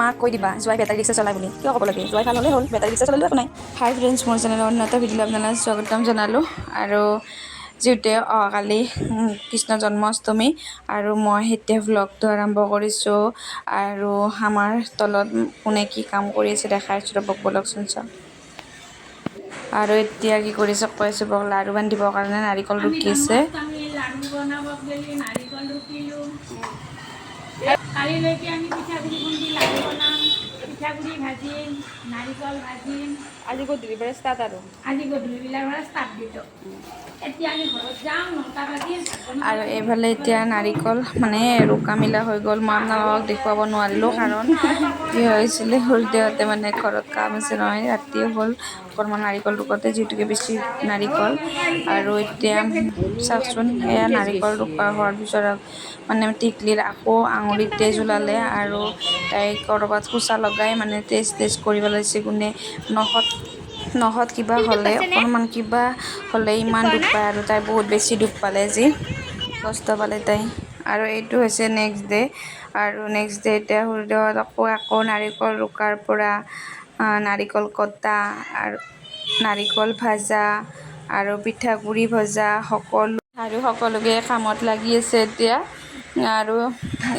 মাক কৈ দিবা জোৱাই বেটাৰী ৰিক্সা চলাই বুলি। কিয় ক'ব লাগে? জোৱাই ভালো হ'লে হ'ল বেটাৰী ৰিক্সা চলালেও একো নাই। হাই ফ্ৰেণ্ডছ মোৰ চেনেলৰ অন্য এটা ভিডিঅ' আপোনালোক স্বাগতম জনালোঁ। আৰু যিহেতু অহাকালি কৃষ্ণ জন্মাষ্টমী আৰু মই এতিয়া ভ্লগটো আৰম্ভ কৰিছোঁ। আৰু আমাৰ তলত কোনে কি কাম কৰি আছে দেখাই আছোঁ ৰ'ব ব'লকচোন চাওঁ আৰু এতিয়া কি কৰিছে কৈ আছোঁ বক লাড়ু বান্ধিবৰ কাৰণে নাৰিকল ৰুকি আছে। আমি লাডু বনাব বুলি নাৰিকল ৰুকিলোঁ কালিলৈকে আমি পিঠাগুড়ি খুন্দি লাডু বনাম পিঠাগুড়ি ভাজিম নাৰিকল ভাজিম। আজি গধূলিৰ পৰা ষ্টাৰ্ট আৰু। আজি গধূলিবিলাৰ পৰা ষ্টাৰ্ট দিছোঁ এতিয়া আমি ঘৰত যাম নটা বাজিল আৰু এইফালে এতিয়া নাৰিকল মানে ৰুকা মিলা হৈ গ'ল। মই আপোনালোকক দেখুৱাব নোৱাৰিলোঁ কাৰণ কি হৈছিলে সৰুতেহঁতে মানে ঘৰত কাম আছে নহয় ৰাতিও হ'ল। অকণমান নাৰিকল ৰুকোতে যিহেতুকে বেছি নাৰিকল। আৰু এতিয়া চাওকচোন এয়া নাৰিকল ৰুকা হোৱাৰ পিছত মানে টিকলিৰ আকৌ আঙুলিত তেজ ওলালে আৰু তাই ক'ৰবাত কোচা লগাই মানে তেজ তেজ কৰিব লাগিছে, কোনে নখত নখত কিবা হ'লে, অকণমান কিবা হ'লে ইমান দুখ পায় আৰু তাই বহুত বেছি দুখ পালে যি কষ্ট পালে তাই। আৰু এইটো হৈছে নেক্সট ডে আৰু নেক্সট ডে এতিয়া সূৰ্যত আকৌ আকৌ নাৰিকল ৰুকাৰ পৰা নাৰিকল কটা আৰু নাৰিকল ভাজা আৰু পিঠাগুড়ি ভজা, সকলো, আৰু সকলোকে কামত লাগি আছে এতিয়া। আৰু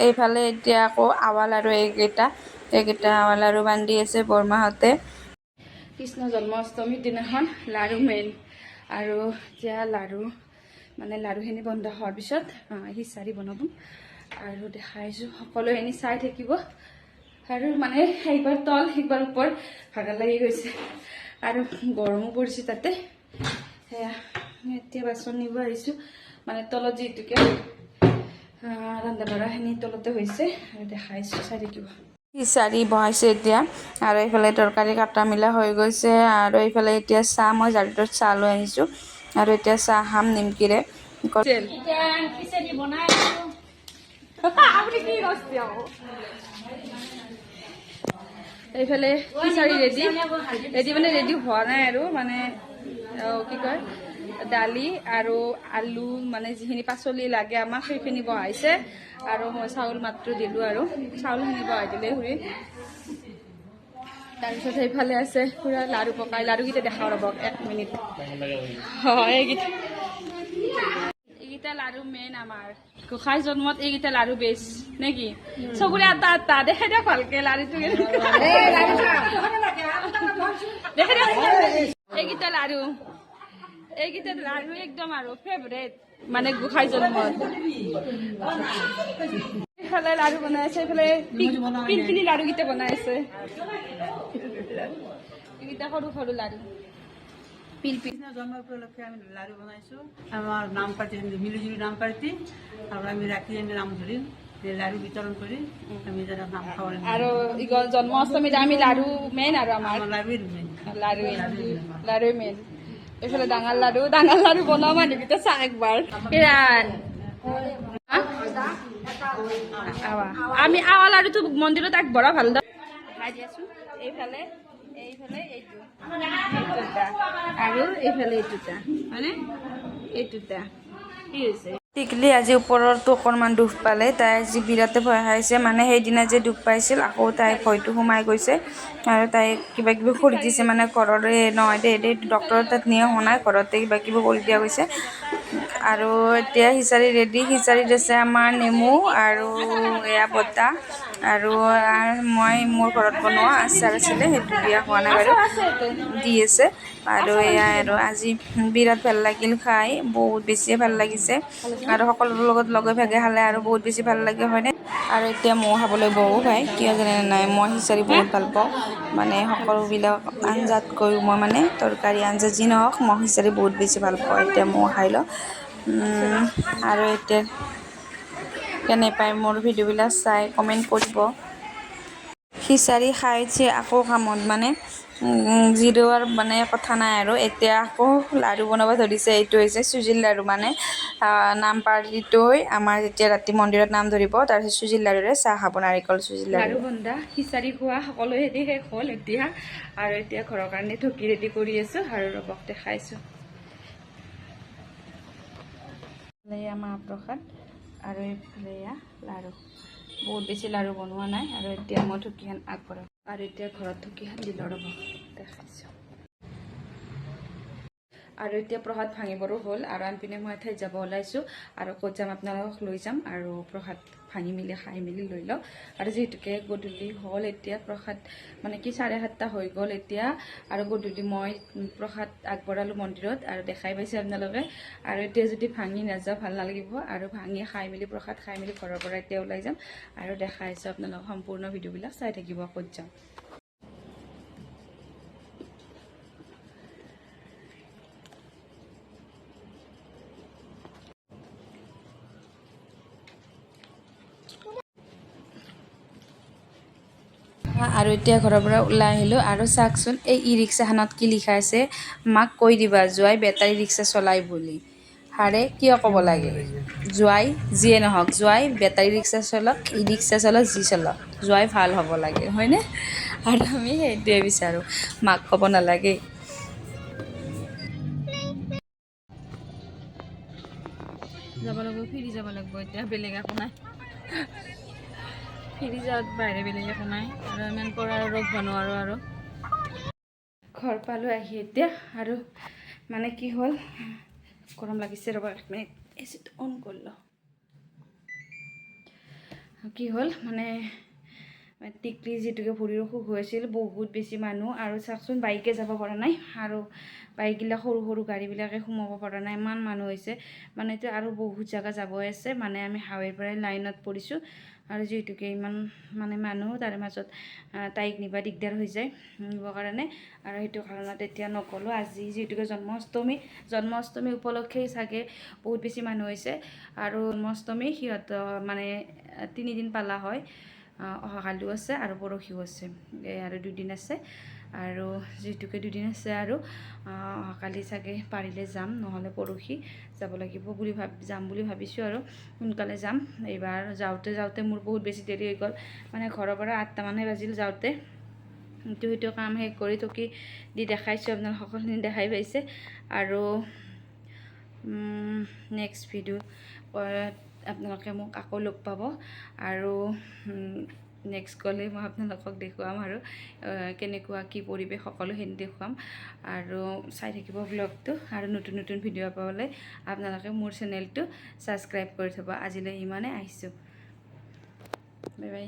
এইফালে এতিয়া আকৌ আৱাল আৰু এইকেইটা এইকেইটা আৰু বান্ধি আছে বৰমাহঁতে কৃষ্ণ জন্মাষ্টমীৰ দিনাখন লাড়ু মেইন। আৰু এতিয়া লাড়ু মানে লাড়ুখিনি বন্ধ হোৱাৰ পিছত আ, বনাব। আৰু দেখাইছোঁ সকলোখিনি চাই থাকিব। আৰু মানে একবাৰ তল একবাৰ ওপৰ ভাগৰ লাগি গৈছে। আৰু গৰমো পৰিছে তাতে। সেয়া এতিয়া বাচন নিব আহিছোঁ। মানে তলত যিহেতুকে ৰন্ধা বঢ়াখিনি তলতে হৈছে। আৰু দেখাইছোঁ চাই থাকিব। খিচাৰি বহাইছে এতিয়া। আৰু এইফালে তৰকাৰী কাটা মিলা হৈ গৈছে আৰু এইফালে এতিয়া চাহ মই জাৰিটোত চাহ লৈ আহিছোঁ। আৰু এতিয়া চাহ খাম নিমকিৰে। এইফালে খিচাৰি ৰেডি ৰেডি মানে ৰেডি হোৱা নাই আৰু মানে কি কয়? দালি আৰু আলু মানে যিখিনি পাচলি লাগে আমাক সেইখিনি বহাইছে। আৰু মই চাউল মাত্ৰ দিলোঁ আৰু। চাউলখিনি বহাই দিলে খুৰী। তাৰপিছত সেইফালে আছে পুৰা লাড়ু পকাই। লাড়ুকেইটা দেখাওঁ ৰ'ব এক মিনিট। হয় এইকেইটা। এইকেইটা লাড়ু মেইন আমাৰ। গোসাঁই জন্মত এইকেইটা লাড়ু বেছ নে কি? দেখাই দিয়ক ভালকে দেখাই দিয়ক। এইকেইটা লাড়ু লাড়ু একদম আৰু ফেভৰেট মানে গোসাঁই জন্মত। এইফালে লাড়ু বনাই আছে এইফালে পিলপিলি লাড়ুকেইটা বনাই আছে। এইকেইটা সৰু সৰু লাড়ু পিলপিল উপলক্ষে আমি লাড়ু বনাইছোঁ। আমাৰ নাম পাৰ্টি মিলিজুলি নাম পাৰ্টি আৰু আমি ৰাতি আমি নাম ধৰিম লাড়ু বিতৰণ কৰি আমি যেন নাম খাব আৰু ইগ- জন্মাষ্টমীত আমি লাড়ু মেইন আৰু আমাৰ। আমাৰ লাড়ুৱে মেইন লাড়ুৱে লাড়ুৱে এইফালে ডাঙৰ লাড়ু ডাঙৰ লাড়ু বনাওঁ চাহ একবাৰ। কিৰাণ হা? আৱা। আমি আৱা লাড়ুটো মন্দিৰত আগবঢ়া ভালো দে এইফালে এইফালে এইটো আৰু এইফালে এইটো মানে হয়নে? এইটো কি হৈছে? টিকলি আজি ওপৰতো অকণমান দুখ পালে। তাই আজি বিৰাটে ভয় খাইছে। মানে সেইদিনা যে দুখ পাইছিল, আকৌ তাই ভয়টো সোমাই গৈছে। আৰু তাই কিবা কিবি কৰি দিছে। মানে ঘৰৰে, নহয় দেই দেই ডক্টৰৰ তাত নিয়া হোৱা নাই ঘৰতে কিবা কিবি কৰি দিয়া গৈছে। আৰু এতিয়া খিচাৰি ৰেডি খিচাৰিত আছে আমাৰ নেমু আৰু এয়া বটা আৰু মই মোৰ ঘৰত বনোৱা আচাৰ আছিলে সেইটো দিয়া হোৱা নাই বাৰু দি আছে। আৰু এয়া আৰু আজি বিৰাট ভাল লাগিল খাই বহুত বেছিয়ে ভাল লাগিছে। আৰু সকলোৰে লগত লগে ভাগে খালে আৰু বহুত বেছি ভাল লাগে হয়নে? আৰু এতিয়া মৌ খাবলৈ বহু পায় কিয় জানে নাই? মই খিচাৰি বহুত ভালো পাওঁ। মানে সকলোবিলাক আঞ্জাতকৈও মই মানে তৰকাৰী, আঞ্জা যি নহওক, মই খিচাৰি বহুত বেছি ভালো পাওঁ। এতিয়া মৌ খাই লওঁ। আৰু এতিয়া কেনে পায় মোৰ ভিডিঅ'বিলাক চাই কমেণ্ট কৰিব। খিচাৰি খাই উঠি আকৌ কামত মানে জিৰোৱাৰ মানে কথা নাই আৰু। এতিয়া আকৌ লাড়ু বনাব ধৰিছে এইটো হৈছে চুজিৰ লাড়ু মানে নাম পাৰ্টিটো হৈ আমাৰ যেতিয়া ৰাতি মন্দিৰত নাম ধৰিব তাৰপিছত চুজিৰ লাড়ুৰে চাহ খাব নাৰিকল চুজিৰ লাড়ু। বন্ধা খিচাৰি খোৱা সকলোৱে ৰেডি শেষ হ'ল এতিয়া। আৰু এতিয়া ঘৰৰ কাৰণে ঢকি ৰেডি কৰি আছোঁ আৰু ৰবক দেখাইছোঁ। এয়া মাহ প্ৰসাদ আৰু এইফালে এয়া লাড়ু। বহুত বেছি লাৰু বনোৱা নাই আৰু এতিয়া মই ঢুকিখন আগবঢ়াম। আৰু এতিয়া ঘৰত ঢুকিখন দিলোঁ ৰ'ব। দেখাইছোঁ। আৰু এতিয়া প্ৰসাদ ভাঙিবৰো হ'ল। আৰু আনপিনে মই এঠাইত যাব ওলাইছোঁ। আৰু ক'ত যাম আপোনালোকক লৈ যাম। আৰু প্ৰসাদ ভাঙি মেলি খাই মেলি লৈ লওঁ। আৰু যিহেতুকে গধূলি হ'ল এতিয়া প্ৰসাদ মানে কি চাৰে সাতটা হৈ গ'ল এতিয়া। আৰু গধূলি মই প্ৰসাদ আগবঢ়ালোঁ মন্দিৰত আৰু দেখাই পাইছে আপোনালোকে। আৰু এতিয়া যদি ভাঙি নাযাওঁ ভাল নালাগিব। আৰু ভাঙি খাই মেলি প্ৰসাদ খাই মেলি ঘৰৰ পৰা এতিয়া ওলাই যাম। আৰু দেখাইছোঁ আপোনালোকক সম্পূৰ্ণ ভিডিঅ'বিলাক। চাই থাকিব ক'ত যাম আৰু এতিয়া ঘৰৰ পৰা ওলাই আহিলোঁ। আৰু চাওকচোন এই ই ৰিক্সাখনত কি লিখা আছে? মাক কৈ দিবা জোৱাই বেটাৰী ৰিক্সা চলাই বুলি। হাৰে কিয় ক'ব লাগে? জোৱাই যিয়ে নহওক জোৱাই বেটাৰী ৰিক্সা চলাওক ই ৰিক্সা চলাওক যি চলাওক জোৱাই ভাল হ'ব লাগে। হয়নে? আৰু আমি সেইটোৱে বিচাৰোঁ। মাক ক'ব নালাগে। যাব লাগিব ফিৰি যাব লাগিব এতিয়া বেলেগ একো নাই। যোৱাত বাহিৰে বেলেগ নাই। আৰু ইমান পৰা আৰু ৰখিব নোৱাৰোঁ আৰু ঘৰ পালোঁ আহি এতিয়া আৰু মানে কি হ'ল? গৰম লাগিছে ৰ'বা, এক মিনিট। এচিটো অন কৰি লওঁ কি হ'ল? মানে টিকলি যিটোকে ভৰিৰ অসুখ হৈ আছিল, বহুত বেছি মানুহ আৰু চাওকচোন বাইকে যাব পৰা নাই আৰু বাইকবিলাক সৰু সৰু গাড়ীবিলাকে সোমাব পৰা নাই, ইমান মানুহ হৈছে। মানে এতিয়া আৰু বহুত জেগা যাবই আছে। মানে আমি হাৱেৰ পৰাই লাইনত পৰিছোঁ। আৰু যিহেতুকে ইমান মানে মানুহ তাৰে মাজত তাইক নিবা দিগদাৰ হৈ যায় নিবৰ কাৰণে। আৰু সেইটো কাৰণত এতিয়া নগ'লোঁ। আজি যিহেতুকে জন্মাষ্টমী জন্মাষ্টমী উপলক্ষেই চাগে বহুত বেছি মানুহ হৈছে। আৰু জন্মাষ্টমী সিহঁতৰ মানে তিনিদিন পালা হয়। অহাকালিও আছে আৰু পৰহিও আছে। আৰু দুদিন আছে। আৰু যিহেতুকে দুদিন আছে আৰু অহাকালি চাগে পাৰিলে যাম, নহ'লে পৰহি যাব লাগিব বুলি ভাব, যাম বুলি ভাবিছোঁ আৰু, সোনকালে যাম। এইবাৰ যাওঁতে যাওঁতে মোৰ বহুত বেছি দেৰি হৈ গ'ল। মানে ঘৰৰ পৰা আঠটামানহে বাজিল যাওঁতে। ইটো সিটো কাম শেষ কৰি টকি দি দেখাইছোঁ আপোনালোক সকলোখিনি দেখাই পাইছে। আৰু নেক্সট ভিডিঅ' আপোনালোকে মোক আকৌ লগ পাব। আৰু নেক্সট গ'লে মই আপোনালোকক দেখুৱাম আৰু কেনেকুৱা কি পৰিৱেশ সকলোখিনি দেখুৱাম। আৰু চাই থাকিব ব্লগটো আৰু নতুন নতুন ভিডিঅ' পাবলৈ আপোনালোকে মোৰ চেনেলটো ছাবস্ক্ৰাইব কৰি থ'ব। আজিলৈ ইমানে আহিছোঁ। Bye bye